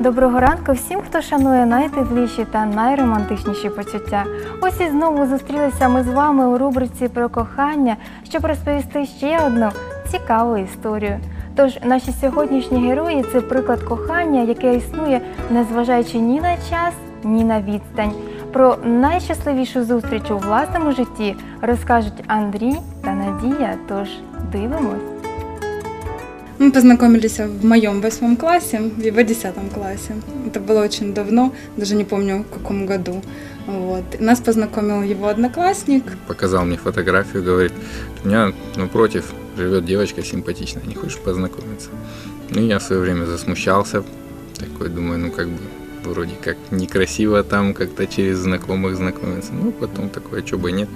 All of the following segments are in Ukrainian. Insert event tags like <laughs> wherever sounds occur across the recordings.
Доброго ранку всім, хто шанує найтепліші та найромантичніші почуття. Ось і знову зустрілися ми з вами у рубриці про кохання, щоб розповісти ще одну цікаву історію. Тож наші сьогоднішні герої це приклад кохання, яке існує, незважаючи ні на час, ні на відстань. Про найщасливішу зустріч у власному житті розкажуть Андрій та Надія. Тож дивимось. Мы познакомились в моем восьмом классе, в его десятом классе. Это было очень давно, даже не помню в каком году. Вот. Нас познакомил его одноклассник. показал мне фотографию, говорит, у меня напротив живет девочка симпатичная, не хочешь познакомиться? Ну, я в свое время засмущался, такой думаю, ну, как бы, вроде как некрасиво там как-то через знакомых знакомиться. Ну, потом такое, что бы и нет.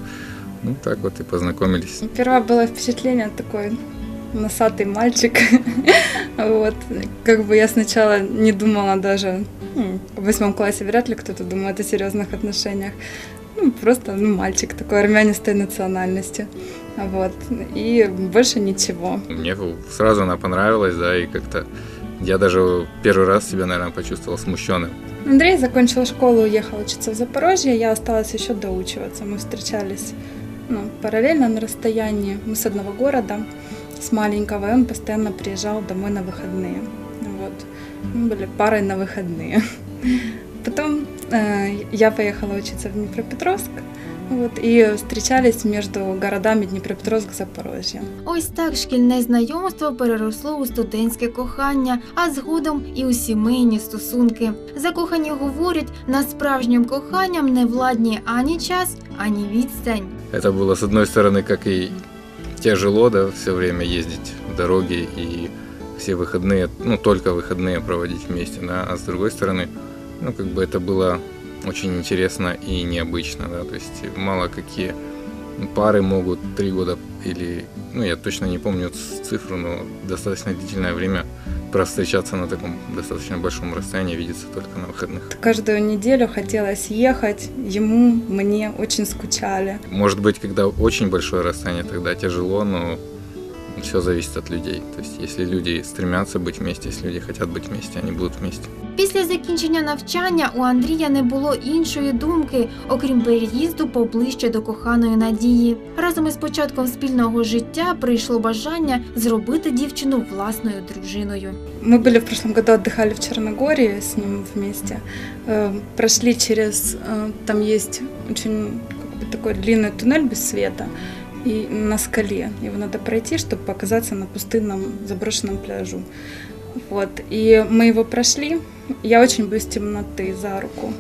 Ну, так вот и познакомились. Первое было впечатление такой носатый мальчик. <laughs> Вот. Как бы я сначала не думала даже, ну, в восьмом классе вряд ли кто-то думает о серьезных отношениях. Ну, просто ну, мальчик такой армянистой национальности. Вот. И больше ничего. Мне сразу она понравилась, да, и как-то я даже первый раз себя, наверное, почувствовал смущенным. Андрей закончил школу, уехал учиться в Запорожье, я осталась еще доучиваться. Мы встречались ну, параллельно на расстоянии. Мы с одного города, с маленького, и он постоянно приезжал домой на выходные. Вот. Мы были парой на выходные. Потом э, я поехала учиться в Днепропетровск, вот, и встречались между городами Днепропетровск и Запорожье. Ось так шкільне знайомство переросло у студентське кохання, а згодом і у сімейні стосунки. Закохані говорять, над справжнім коханням не владні ані час, ані відстань. Это было, с одной стороны, как и тяжело, да, все время ездить в дороге и все выходные, ну, только выходные проводить вместе, да, а с другой стороны, ну, как бы это было очень интересно и необычно, да, то есть мало какие пары могут три года или, ну, я точно не помню цифру, но достаточно длительное время встречаться на таком достаточно большом расстоянии, видеться только на выходных. Каждую неделю хотелось ехать, ему, мне очень скучали. Может быть, когда очень большое расстояние, тогда тяжело, но все зависит от людей. То есть, если люди стремятся быть вместе, если люди хотят быть вместе, они будут вместе. Після закінчення навчання у Андрія не було іншої думки, окрім переїзду поближче до коханої надії. Разом із початком спільного життя прийшло бажання зробити дівчину власною дружиною. Мы были в прошлом году отдыхали в Черногории с ним вместе. Э, Прошли через, э, там есть очень как бы, такой длинный туннель без света и на скале. Его надо пройти, чтобы оказаться на пустынном заброшенном пляжу. Вот. И мы его прошли. Я очень боюсь темноты за руку.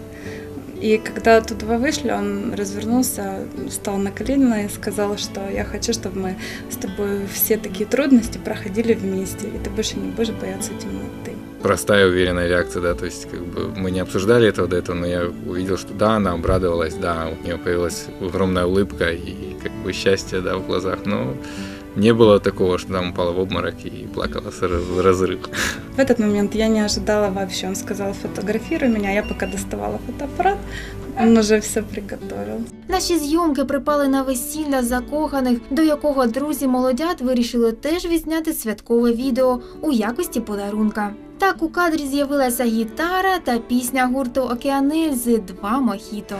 И когда оттуда вышли, он развернулся, встал на колено и сказал, что я хочу, чтобы мы с тобой все такие трудности проходили вместе, и ты больше не будешь бояться темноты. Простая, уверенная реакция, да, то есть, как бы мы не обсуждали этого до этого, но я увидел, что да, она обрадовалась, да, у нее появилась огромная улыбка и как бы счастье, да, в глазах, но не было такого, что там упала в обморок и плакала с раз- разрыв. В этот момент я не ожидала вообще. Он сказал, фотографируй меня. Я пока доставала фотоаппарат, он уже все приготовил. Наші зйомки припали на весілля закоханих, до якого друзі молодят вирішили теж відзняти святкове відео у якості подарунка. Так у кадрі з'явилася гітара та пісня гурту Океанельзи Два мохіто.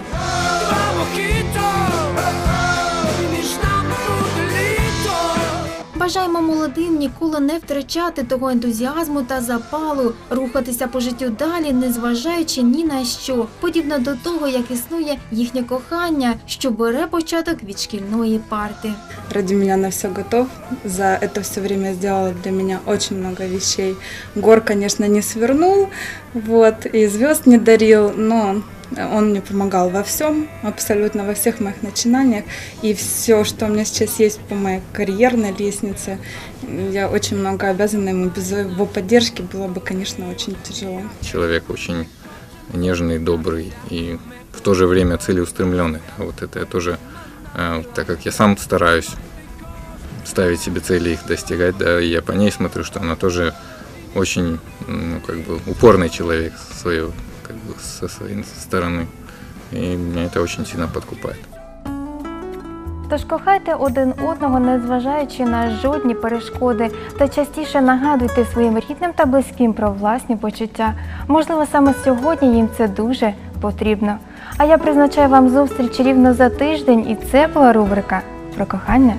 Бажаємо молодим ніколи не втрачати того ентузіазму та запалу, рухатися по життю далі, незважаючи ні на що, подібно до того, як існує їхнє кохання, що бере початок від шкільної парти. Ради меня на все готов. За это все время сделал для меня очень много вещей. Гор, конечно, не свернул, вот, и звезд не дарил, но он мне помогал во всем, абсолютно во всех моих начинаниях. И все, что у меня сейчас есть по моей карьерной лестнице, я очень много обязана ему. Без его поддержки было бы, конечно, очень тяжело. Человек очень нежный, добрый и в то же время целеустремленный. Вот это я тоже, э, так как я сам стараюсь ставить себе цели, их достигать, да, и я по ней смотрю, что она тоже очень, ну, как бы упорный человек свое, как бы со своей стороны. И меня это очень сильно подкупает. Тож кохайте один одного, незважаючи на жодні перешкоди, та частіше нагадуйте своїм рідним та близьким про власні почуття. Можливо, саме сьогодні їм це дуже потрібно. А я призначаю вам зустріч рівно за тиждень, і це була рубрика про кохання